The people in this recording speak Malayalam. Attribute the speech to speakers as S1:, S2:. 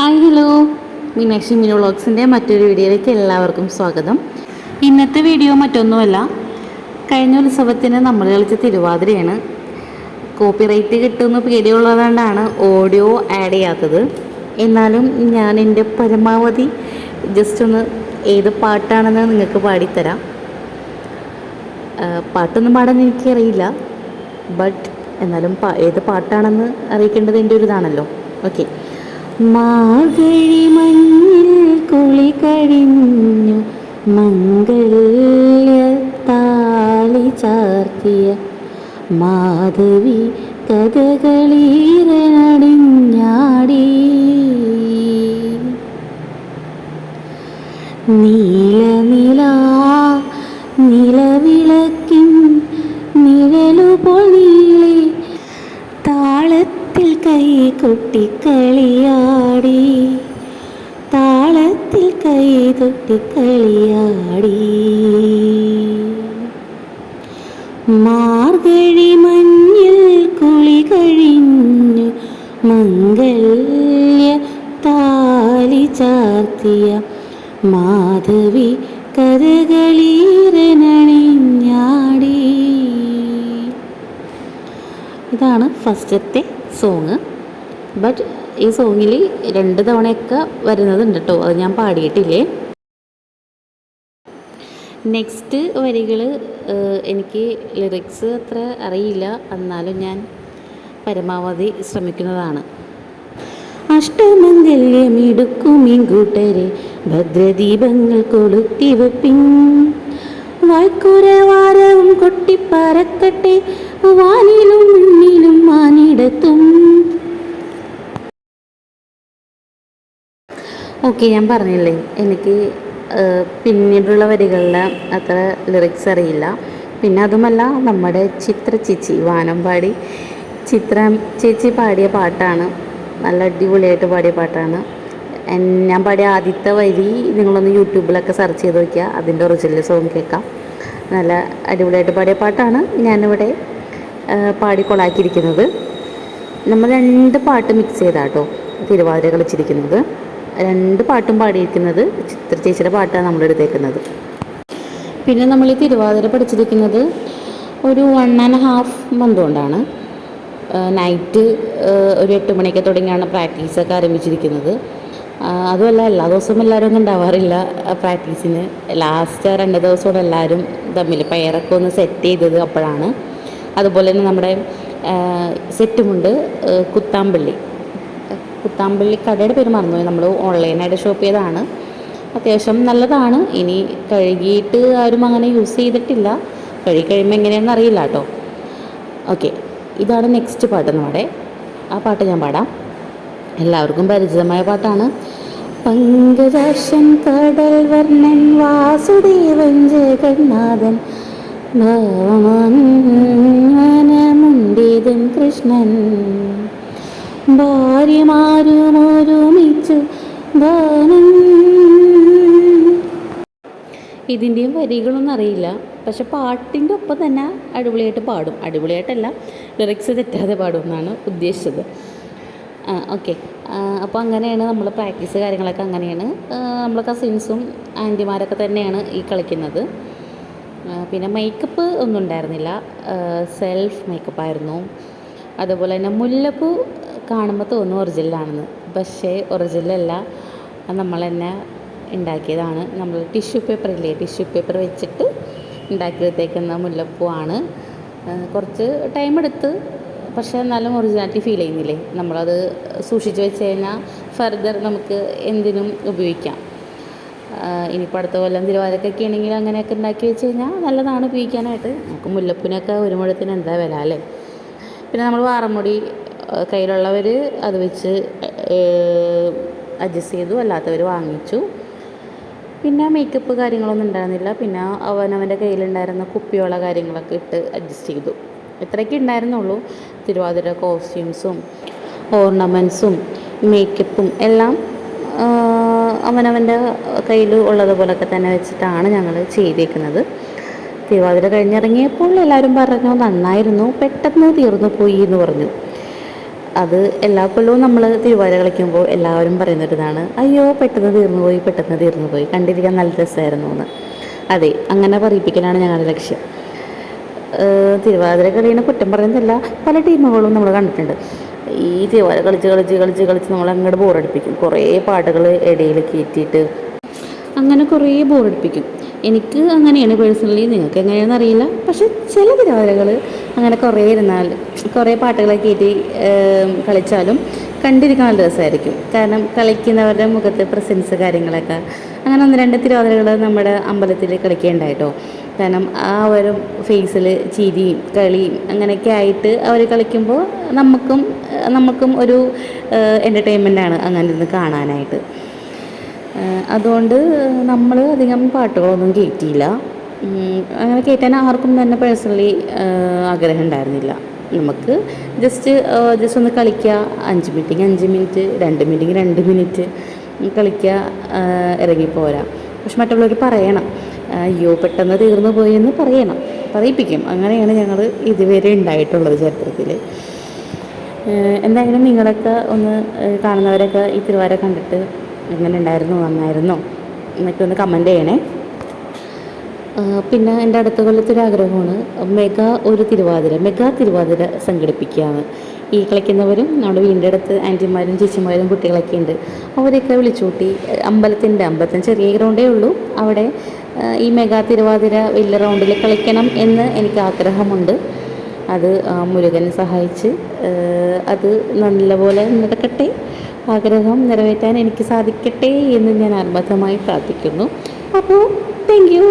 S1: ഹായ് ഹലോ മീനാക്ഷി മിനു വ്ളോഗ്സിന്റെ മറ്റൊരു വീഡിയോയിലേക്ക് എല്ലാവർക്കും സ്വാഗതം. ഇന്നത്തെ വീഡിയോ മറ്റൊന്നുമല്ല. കഴിഞ്ഞ ഉത്സവത്തിന് നമ്മൾ കളിച്ച തിരുവാതിരയാണ്. കോപ്പിറൈറ്റ് കിട്ടുമെന്ന് പേടിയുള്ളതുകൊണ്ടാണ് ഓഡിയോ ആഡ് ചെയ്യാത്തത്. എന്നാലും ഞാൻ എന്റെ പരമാവധി ജസ്റ്റ് ഒന്ന് ഏത് പാട്ടാണെന്ന് നിങ്ങൾക്ക് പാടിത്തരാം. പാട്ടൊന്നും പാടാൻ എനിക്കറിയില്ല. ബട്ട് എന്നാലും ഏത് പാട്ടാണെന്ന് അറിയിക്കേണ്ടത് എന്റെ ഒരു ഇതാണല്ലോ ഓക്കെ മാർഗഴി മഞ്ഞിൽ കുളി കഴിഞ്ഞു മംഗല്യത്താളി ചാർത്തിയ മാധവി കഥകളീരനടിഞ്ഞാടി നീലനില കൈ കളിയാടി. താളത്തിൽ കൈ തൊട്ടിക്കളിയാടി മാർഗഴി മഞ്ഞിൽ കുളി കഴിഞ്ഞു. മംഗല്യ താലി ചാർത്തിയ മാധവി കഥകളീരനണിഞ്ഞാടി ഇതാണ് ഫസ്റ്റത്തെ സോങ്. ബട്ട് ഈ സോങ്ങിൽ രണ്ട് തവണയൊക്കെ വരുന്നതുണ്ട് കേട്ടോ അത് ഞാൻ പാടിയിട്ടില്ലേ? നെക്സ്റ്റ് വരികൾ എനിക്ക് ലിറിക്സ് അത്ര അറിയില്ല. എന്നാലും ഞാൻ പരമാവധി ശ്രമിക്കുന്നതാണ്. അഷ്ടമംഗല്യമിടുക്കുമീൻ കൂട്ടരെ ഭദ്രദീപങ്ങൾ കൊളുത്തി വെപ്പിൻ വായ്ക്കുരവാരവും കൊട്ടിപ്പറക്കട്ടെ വാനിലും മണ്ണിലും മാനിടത്തും. ഓക്കെ ഞാൻ പറഞ്ഞില്ലേ. എനിക്ക് പിന്നീടുള്ള വരികളിലെ അത്ര ലിറിക്സ് അറിയില്ല. പിന്നെ അതുമല്ല നമ്മുടെ ചിത്ര ചേച്ചി വാനമ്പാടി ചിത്ര ചേച്ചി പാടിയ പാട്ടാണ്. നല്ല അടിപൊളിയായിട്ട് പാടിയ പാട്ടാണ്. ഞാൻ പാടിയ ആദ്യത്തെ വരി നിങ്ങളൊന്ന് യൂട്യൂബിലൊക്കെ സെർച്ച് ചെയ്ത് നോക്കിയാൽ അതിന്റെ ഒറിജിനൽ സോങ് കേൾക്കാം നല്ല അടിപൊളിയായിട്ട് പാടിയ പാട്ടാണ് ഞാനിവിടെ ഏഹ്, പാടി കൊളാക്കിയിരിക്കുന്നത്. നമ്മൾ രണ്ട് പാട്ട് മിക്സ് ചെയ്താട്ടോ തിരുവാതിര കളിച്ചിരിക്കുന്നത് രണ്ട് പാട്ടും പാടിയിരിക്കുന്നത് ചിത്ര ചേച്ചിയുടെ പാട്ടാണ് നമ്മൾ എടുത്തേക്കുന്നത്. പിന്നെ നമ്മൾ ഈ തിരുവാതിര പഠിച്ചിരിക്കുന്നത് ഒരു വൺ ആൻഡ് ഹാഫ് മന്ത് കൊണ്ടാണ്. നൈറ്റ് ഒരു എട്ട് മണിയൊക്കെ തുടങ്ങിയാണ് പ്രാക്ടീസൊക്കെ ആരംഭിച്ചിരിക്കുന്നത്. അതുമല്ല എല്ലാ ദിവസവും എല്ലാവരും ഒന്നും ഉണ്ടാവാറില്ല പ്രാക്ടീസിന് ലാസ്റ്റ് രണ്ട് ദിവസവും എല്ലാവരും തമ്മിൽ പെയറൊക്കെ ഒന്ന് സെറ്റ് ചെയ്തത് അപ്പോഴാണ്. അതുപോലെ തന്നെ നമ്മുടെ സെറ്റുമുണ്ട് കുത്താമ്പള്ളി. കുത്താമ്പള്ളി കടയുടെ പേര് മറന്നുപോയി. നമ്മൾ ഓൺലൈനായിട്ട് ഷോപ്പ് ചെയ്തതാണ്. അത്യാവശ്യം നല്ലതാണ്. ഇനി കഴുകിയിട്ട് ആരും അങ്ങനെ യൂസ് ചെയ്തിട്ടില്ല. കഴുകി കഴിയുമ്പോൾ എങ്ങനെയാണെന്ന് അറിയില്ല കേട്ടോ. ഓക്കെ ഇതാണ് നെക്സ്റ്റ് പാട്ട് നമ്മുടെ. ആ പാട്ട് ഞാൻ പാടാം. എല്ലാവർക്കും പരിചിതമായ പാട്ടാണ്. പങ്കജാക്ഷൻ കടൽ വർണൻ വാസുദേവൻ ജഗന്നാഥൻ ഭാവമുണ്ടീതൻ കൃഷ്ണൻ. ഭാര്യമാരുമൊരുമിച്ചു ഗാനം. ഇതിന്റെയും വരികളൊന്നും അറിയില്ല. പക്ഷെ പാട്ടിന്റെ ഒപ്പം തന്നെ അടിപൊളിയായിട്ട് പാടും. അടിപൊളിയായിട്ടല്ല ലിറിക്സ് തെറ്റാതെ പാടും എന്നാണ് ഉദ്ദേശിച്ചത് ഓക്കെ അപ്പോൾ അങ്ങനെയാണ് നമ്മൾ പ്രാക്ടീസ് കാര്യങ്ങളൊക്കെ അങ്ങനെയാണ്. നമ്മൾ കസിൻസും ആന്റിമാരൊക്കെ തന്നെയാണ് ഈ കളിക്കുന്നത്. പിന്നെ മേക്കപ്പ് ഒന്നും ഉണ്ടായിരുന്നില്ല. സെൽഫ് മേക്കപ്പ് ആയിരുന്നു. അതുപോലെ തന്നെ മുല്ലപ്പൂ കാണുമ്പോൾ തോന്നും ഒറിജിനലാണെന്ന് പക്ഷേ ഒറിജിനലല്ല നമ്മൾ തന്നെ ഉണ്ടാക്കിയതാണ്. നമ്മൾ ടിഷ്യൂ പേപ്പർ ഇല്ലേ ടിഷ്യൂ പേപ്പർ വെച്ചിട്ട് ഉണ്ടാക്കി വെച്ചേക്കുന്ന മുല്ലപ്പൂ ആണ് കുറച്ച് ടൈം എടുത്ത്. പക്ഷേ എന്നാലും ഒറിജിനാലിറ്റി ഫീൽ ചെയ്യുന്നില്ലേ? നമ്മളത് സൂക്ഷിച്ച് വെച്ച് കഴിഞ്ഞാൽ ഫർദർ നമുക്ക് എന്തിനും ഉപയോഗിക്കാം. ഇനിയിപ്പോൾ അടുത്ത കൊല്ലം തിരുവാതിരക്കൊക്കെ ആണെങ്കിൽ അങ്ങനെയൊക്കെ ഉണ്ടാക്കി വെച്ച് കഴിഞ്ഞാൽ നല്ലതാണ് ഉപയോഗിക്കാനായിട്ട്. നമുക്ക് മുല്ലപ്പൂവിനൊക്കെ ഒരു മുഴത്തിന് എന്താ വില അല്ലേ? പിന്നെ നമ്മൾ വാറമുടി കയ്യിലുള്ളവർ അത് വെച്ച് അഡ്ജസ്റ്റ് ചെയ്തു. അല്ലാത്തവർ വാങ്ങിച്ചു. പിന്നെ മേക്കപ്പ് കാര്യങ്ങളൊന്നും ഉണ്ടായിരുന്നില്ല. പിന്നെ അവനവന്റെ കയ്യിലുണ്ടായിരുന്ന കുപ്പിയുള്ള കാര്യങ്ങളൊക്കെ ഇട്ട് അഡ്ജസ്റ്റ് ചെയ്തു. ഇത്രയൊക്കെ ഉണ്ടായിരുന്നുള്ളൂ. തിരുവാതിര കോസ്റ്റ്യൂംസും ഓർണമെന്റ്സും മേക്കപ്പും എല്ലാം അവനവന്റെ കയ്യിൽ ഉള്ളതുപോലൊക്കെ തന്നെ വെച്ചിട്ടാണ് ഞങ്ങൾ ചെയ്തേക്കുന്നത്. തിരുവാതിര കഴിഞ്ഞിറങ്ങിയപ്പോൾ എല്ലാവരും പറഞ്ഞു നന്നായിരുന്നു. പെട്ടെന്ന് തീർന്നു പോയി എന്ന് പറഞ്ഞു. അത് എല്ലാ കൊല്ലവും നമ്മൾ തിരുവാതിര കളിക്കുമ്പോൾ എല്ലാവരും പറയുന്നൊരിതാണ് അയ്യോ പെട്ടെന്ന് തീർന്നു പോയി പെട്ടെന്ന് തീർന്നു പോയി കണ്ടിരിക്കാൻ നല്ല രസമായിരുന്നു എന്ന്. അതെ അങ്ങനെ പറയിപ്പിക്കലാണ് ഞങ്ങളുടെ ലക്ഷ്യം. തിരുവാതിര കളീനെ കുറ്റം പറയുന്നതല്ല പല ടീമുകളും നമ്മൾ കണ്ടിട്ടുണ്ട്. ഈ തിരുവാതിര കളിച്ച് കളിച്ച് കളിച്ച് കളിച്ച് നമ്മൾ അങ്ങോട്ട് ബോറടിപ്പിക്കും. കുറേ പാട്ടുകൾ ഇടയിൽ കയറ്റിയിട്ട് അങ്ങനെ കുറേ ബോറടിപ്പിക്കും. എനിക്ക് അങ്ങനെയാണ് പേഴ്സണലി നിങ്ങൾക്ക് എങ്ങനെയാണെന്ന് അറിയില്ല. പക്ഷെ ചില തിരുവാതിരകൾ അങ്ങനെ കുറേ ഇരുന്നാൽ കുറേ പാട്ടുകളൊക്കെ കയറ്റി കളിച്ചാലും കണ്ടിരിക്കാൻ നല്ല രസമായിരിക്കും. കാരണം കളിക്കുന്നവരുടെ മുഖത്ത് പ്രസൻസ് കാര്യങ്ങളൊക്കെ. അങ്ങനെ ഒന്ന് രണ്ട് തിരുവാതിരകൾ നമ്മുടെ അമ്പലത്തിൽ കളിക്കേണ്ടായിട്ടോ. കാരണം ആ ഒരു ഫേസിൽ ചിരിയും കളിയും അങ്ങനെയൊക്കെ ആയിട്ട് അവർ കളിക്കുമ്പോൾ നമുക്കും നമുക്കും ഒരു എന്റർടൈൻമെന്റ് ആണ് അങ്ങനെ ഇരുന്ന് കാണാനായിട്ട്. അതുകൊണ്ട് നമ്മൾ അധികം പാട്ടുകളൊന്നും കയറ്റിയില്ല അങ്ങനെ കയറ്റാൻ ആർക്കും തന്നെ പേഴ്സണലി ആഗ്രഹം ഉണ്ടായിരുന്നില്ല. നമുക്ക് ജസ്റ്റ് ജസ്റ്റ് ഒന്ന് കളിക്കുക അഞ്ച് മിനിറ്റിങ് അഞ്ച് മിനിറ്റ് രണ്ട് മിനിറ്റിങ് രണ്ട് മിനിറ്റ് കളിക്കുക ഇറങ്ങി ഇറങ്ങിപ്പോരാ പക്ഷെ മറ്റുള്ളവർ പറയണം. അയ്യോ പെട്ടെന്ന് തീർന്നു പോയി എന്ന് പറയണം. പറയിപ്പിക്കും. അങ്ങനെയാണ് ഞങ്ങൾ ഇതുവരെ ഉണ്ടായിട്ടുള്ളത് ചരിത്രത്തിൽ എന്തായാലും നിങ്ങളൊക്കെ ഒന്ന് കാണുന്നവരൊക്കെ ഈ തിരുവാര കണ്ടിട്ട് എങ്ങനെ ഉണ്ടായിരുന്നു നന്നായിരുന്നോ? എന്നൊക്കെ ഒന്ന് കമന്റ് ചെയ്യണേ. പിന്നെ എന്റെ അടുത്ത കൊല്ലത്തെ ഒരു ആഗ്രഹമാണ് മെഗാ ഒരു തിരുവാതിര മെഗാ തിരുവാതിര സംഘടിപ്പിക്കുകയാണ്. ഈ കളിക്കുന്നവരും നമ്മുടെ വീടിന്റെ അടുത്ത് ആന്റിമാരും ചേച്ചിമാരും കുട്ടികളൊക്കെ ഉണ്ട്. അവരെയൊക്കെ വിളിച്ചുകൂട്ടി അമ്പലത്തിന്റെ അമ്പലത്തിന് ചെറിയ ഗ്രൗണ്ടേ ഉള്ളൂ. അവിടെ ഈ മെഗാ തിരുവാതിര വലിയ റൗണ്ടിൽ കളിക്കണം എന്ന് എനിക്ക് ആഗ്രഹമുണ്ട്. അത് മുരുകനെ സഹായിച്ച് അത് നല്ലപോലെ നടക്കട്ടെ. ആഗ്രഹം നിറവേറ്റാൻ എനിക്ക് സാധിക്കട്ടെ എന്ന് ഞാൻ ആത്മാർത്ഥമായി പ്രാർത്ഥിക്കുന്നു. അപ്പോൾ താങ്ക് യു